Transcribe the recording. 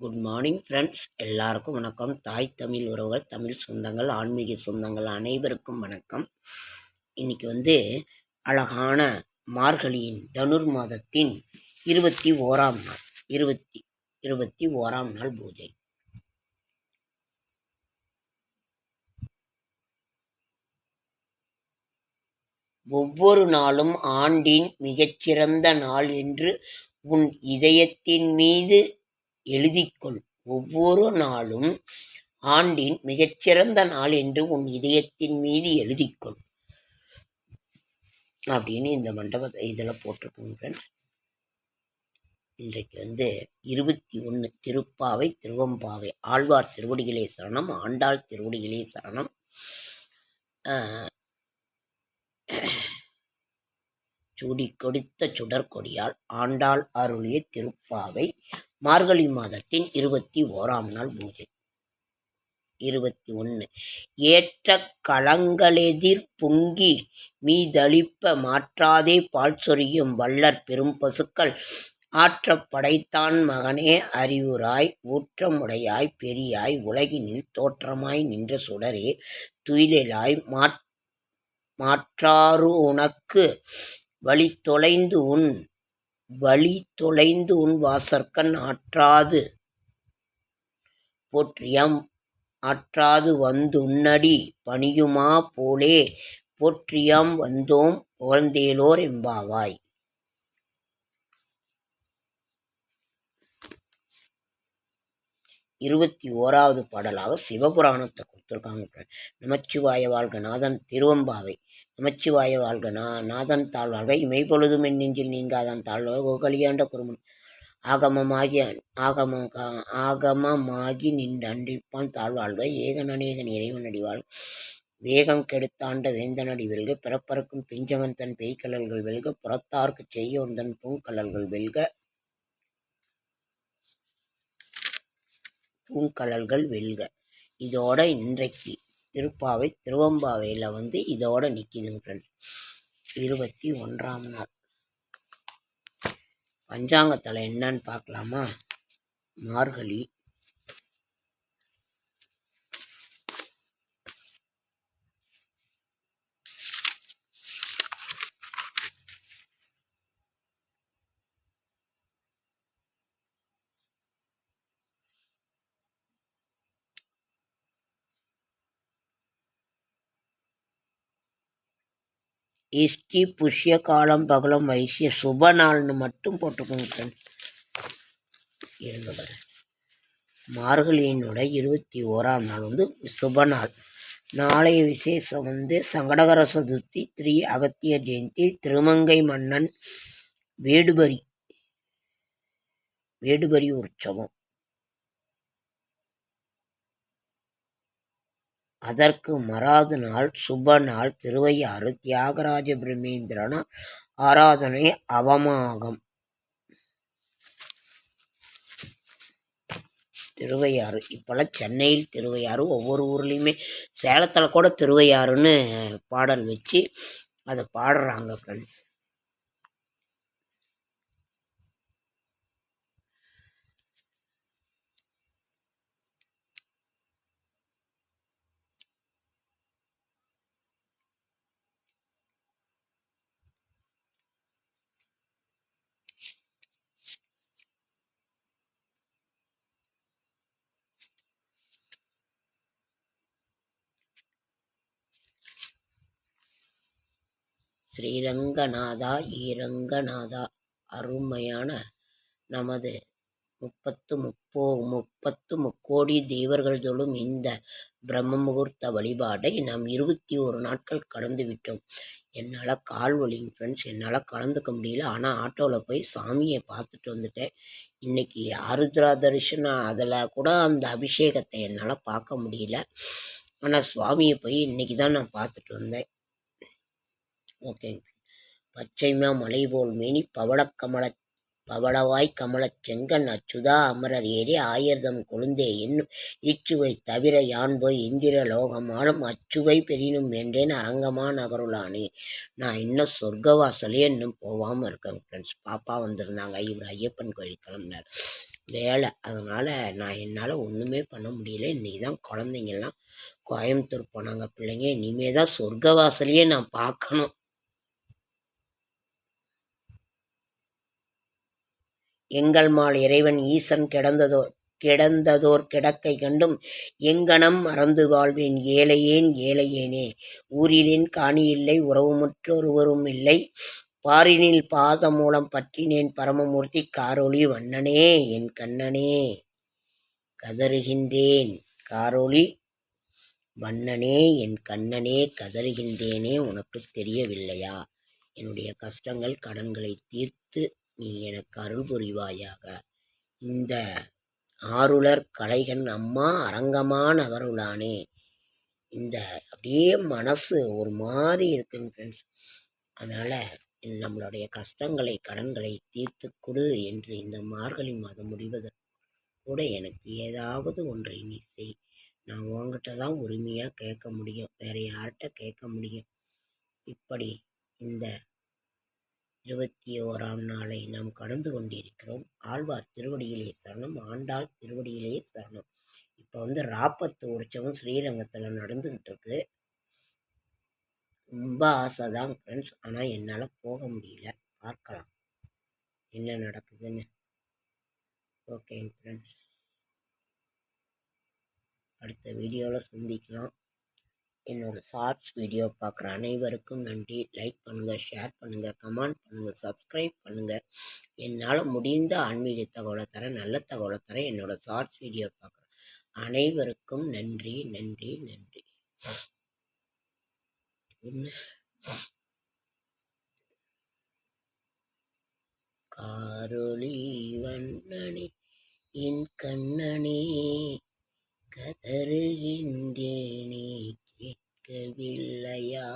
Good morning friends எல்லாருக்கும் வணக்கம். தாய் தமிழ் உறவுகள் தமிழ் சொந்தங்கள் ஆன்மீக சொந்தங்கள் அனைவருக்கும் வணக்கம். இன்னைக்கு வந்து அழகான மார்கழியின் தனுர் மாதத்தின் இருபத்தி ஓராம் நாள் இருபத்தி இருபத்தி ஓராம் நாள் பூஜை. ஒவ்வொரு நாளும் ஆண்டின் மிகச்சிறந்த நாள் என்று உன் இதயத்தின் மீது எழுதிக்கொள். ஒவ்வொரு நாளும் ஆண்டின் மிகச்சிறந்த நாள் என்று உன் இதயத்தின் மீது எழுதிக்கொள். அப்படின்னு இந்த மண்டபத்தை இதில் போட்டிருக்கோங்க ஃப்ரெண்ட்ஸ் இன்றைக்கு வந்து இருபத்தி ஒன்று திருப்பாவை திருவம்பாவை ஆழ்வார் திருவடிகளே சரணம் ஆண்டாள் திருவடிகளே சரணம். சுடி சூடி கொடுத்த சுடற்கொடியால் ஆண்டாள் அருளிய திருப்பாவை மார்கழி மாதத்தின் இருபத்தி ஓராம் நாள் பூஜை. இருபத்தி ஒன்று ஏற்ற களங்களெதிர் பொங்கி மீதளிப்ப மாற்றாதே பால் சொரியும் வள்ளற் பெரும் பசுக்கள். ஆற்ற படைத்தான் மகனே அறிவுராய் ஊற்றமுடையாய் பெரியாய் உலகினில் தோற்றமாய் நின்ற சுடரே துயிலாய் மாற் மாற்றாறு உனக்கு வழி தொலைந்து உன் வழி தொலைந்து உன் வாசற்கண் ஆற்றாது. போற்றியம் ஆற்றாது வந்துன்னடி பணியுமா போலே? போற்றியம் வந்தோம் புகழ்ந்தேலோர் எம்பாவாய் இருபத்தி ஓராவது பாடலாக சிவபுராணத்தை கொடுத்துருக்காங்க நமச்சிவாய வாழ்க நாதன் திருவம்பாவை. நமச்சிவாய வாழ்க நா நாதன் தாழ்வாழ்க இமைப்பொழுதும் என் நெஞ்சில் நீங்காதான் தாழ்வாழ்க கலியாண்ட குருமன். ஆகமமாகி ஆகம ஆகமமாகி நின்று அண்டிப்பான் தாழ்வாழ்க ஏகன் அநேகன் இறைவன் அடிவாள் வேகம் கெடுத்தாண்ட வேந்தனடி வெல்க. பிறப்பறக்கும் பிஞ்சகன் தன் பெய்கடல்கள் வெல்க. புறத்தார்க்கு செய்யோன் தன் பூங்கலல்கள் வெல்க. பூங்கழல்கள் வெல்க. இதோட இன்றைக்கு திருப்பாவை திருவம்பாவையில் வந்து இதோட நிற்கிதுங்க ஃப்ரெண்ட்ஸ் இருபத்தி ஒன்றாம் நாள். பஞ்சாங்கத்தில் என்னன்னு பார்க்கலாமா? மார்கழி இஷ்டி புஷ்ய காலம் பகலம் வைசிய சுப நாள்னு மட்டும் போட்டுக்கோங்க ஃப்ரெண்ட்ஸ் இருங்க மார்கழியினோட இருபத்தி ஓராம் நாள் வந்து சுப நாள். நாளைய விசேஷம் வந்து சங்கடகர சதுர்த்தி திரு அகத்திய ஜெயந்தி திருமங்கை மன்னன் வேடுபரி. வேடுபரி உற்சவம். அதற்கு மறாது நாள் சுப நாள் திருவையாறு தியாகராஜ பிரம்மேந்திரன ஆராதனை அவமாகம். திருவையாறு இப்போல்லாம் சென்னையில் திருவையாறு ஒவ்வொரு ஊர்லேயுமே சேலத்தில் கூட திருவையாறுன்னு பாடல் வச்சு அதை பாடுறாங்க ஃப்ரெண்ட்ஸ் ஸ்ரீரங்கநாதா ஈரங்கநாதா. அருமையான நமது முப்பத்து முப்போ முப்பத்து முக்கோடி தேவர்கள் தொழும் இந்த பிரம்ம முகூர்த்த வழிபாடை நாம் இருபத்தி ஒரு நாட்கள் கடந்து விட்டோம். என்னால் கால் வலிங்க ஃப்ரெண்ட்ஸ் என்னால் கலந்துக்க முடியல. ஆனால் ஆட்டோவில் போய் சாமியை பார்த்துட்டு வந்துட்டேன். இன்றைக்கி ஆருத்ரா தரிசனம் அதில் கூட அந்த அபிஷேகத்தை என்னால் பார்க்க முடியல. ஆனால் சுவாமியை போய் இன்னைக்கு தான் நான் பார்த்துட்டு வந்தேன். ஓகேங்க பச்சைமா மலை போல் மேனி பவளக்கமல பவளவாய் கமலச் செங்கன் அச்சுதா அமரர் ஏறி ஆயிரதம் கொழுந்தே என்னும் இச்சுவை தவிர யான் போய் இந்திர லோகமாலும் அச்சுவை பெரினும் வேண்டேன் அரங்கமா நகருளானே. நான் இன்னும் சொர்க்கவாசலே இன்னும் போகாமல் இருக்கேன் ஃப்ரெண்ட்ஸ் பாப்பா வந்திருந்தாங்க. இவர் ஐயப்பன் கோயில் கிளம்பினார். வேலை. அதனால் நான் என்னால் ஒன்றுமே பண்ண முடியல. இன்றைக்கி தான் குழந்தைங்கள்லாம் கோயம்புத்தூர் போனாங்க. பிள்ளைங்க இனிமே தான் சொர்க்கவாசலையே நான் பார்க்கணும். எங்கள் மால் இறைவன் ஈசன் கிடந்ததோ கிடந்ததோர் கிடக்கை கண்டும் எங்கனம் மறந்து வாழ்வேன். ஏழையேன் ஏழையேனே. ஊரிலேன் காணி இல்லை உறவுமுற்றொருவரும் இல்லை. பாரினில் பாத மூலம் பற்றினேன் பரமமூர்த்தி. காரொளி வண்ணனே என் கண்ணனே. கதறுகின்றேன். காரொளி வண்ணனே என் கண்ணனே. கதறுகின்றேனே உனக்கு தெரியவில்லையா? என்னுடைய கஷ்டங்கள் கடன்களை தீர்த்து நீ எனக்கு அருள் புரிவாயாக. இந்த ஆருளர் கலைகன் அம்மா அரங்கமா நகருளானே இந்த அப்படியே மனசு ஒரு மாதிரி இருக்குங்க ஃப்ரெண்ட்ஸ் அதனால் நம்மளுடைய கஷ்டங்களை கடன்களை தீர்த்து கொடு என்று இந்த மார்கழி மாதம் முடிவதற்கு கூட எனக்கு ஏதாவது ஒன்றை நீ செய். நான் உங்ககிட்ட தான் உரிமையாக கேட்க முடியும். வேறு யார்கிட்ட கேட்க முடியும்? இப்படி இந்த இருபத்தி ஓராம் நாளை நாம் கடந்து கொண்டிருக்கிறோம். ஆழ்வார் திருவடியிலே சரணம் ஆண்டாள் திருவடியிலே சரணம். இப்போ வந்து ராப்பத்து உற்சவம் ஸ்ரீரங்கத்தில் நடந்துக்கிட்டு இருக்கு ரொம்ப ஆசை தான் ஃப்ரெண்ட்ஸ் ஆனால் என்னால் போக முடியல. பார்க்கலாம். என்ன நடக்குதுன்னு. ஓகேங்க ஃப்ரெண்ட்ஸ் அடுத்த வீடியோவில் சந்திக்கலாம். என்னோடய ஷார்ட்ஸ் வீடியோ பார்க்குற அனைவருக்கும் நன்றி. லைக் பண்ணுங்கள் ஷேர் பண்ணுங்கள் கமெண்ட் பண்ணுங்கள் சப்ஸ்கிரைப் பண்ணுங்கள் என்னால் முடிந்த ஆன்மீக தகவலை தரேன் நல்ல தகவலை தரேன் என்னோடய ஷார்ட்ஸ் வீடியோ பார்க்குற அனைவருக்கும் நன்றி நன்றி நன்றி. காரொளி வண்ணனே என் கண்ணனே கதறுகின்றேனே கேட்கவில்லையா?